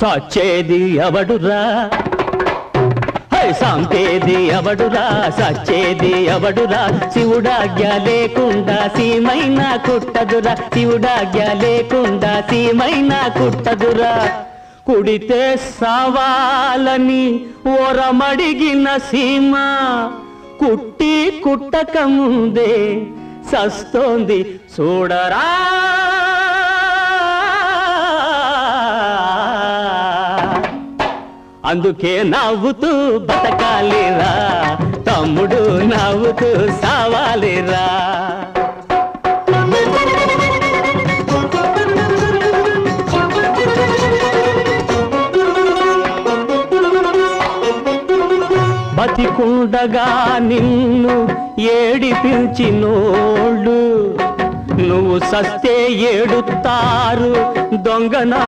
సచ్చేది ఎవడురా? హై, సంపేది ఎవడురా? సచ్చేది ఎవడురా? శివుడాజ్ఞ లేకుండా సీమైనా కుట్టదురా. శివుడాజ్ఞ లేకుండా సీమైనా కుట్టదురా. కుడితే సవాలని ఓరమడిగిన సీమ కుట్టి కుట్టక ముందే సస్తోంది. చూడరా అందుకే నవ్వుతూ బతకాలిరా. తమ్ముడు నవ్వుతూ సావాలిరా. బతికుండగా నిన్ను ఏడిపించినోళ్ళు. నువ్వు సస్తే ఏడుతారు దొంగన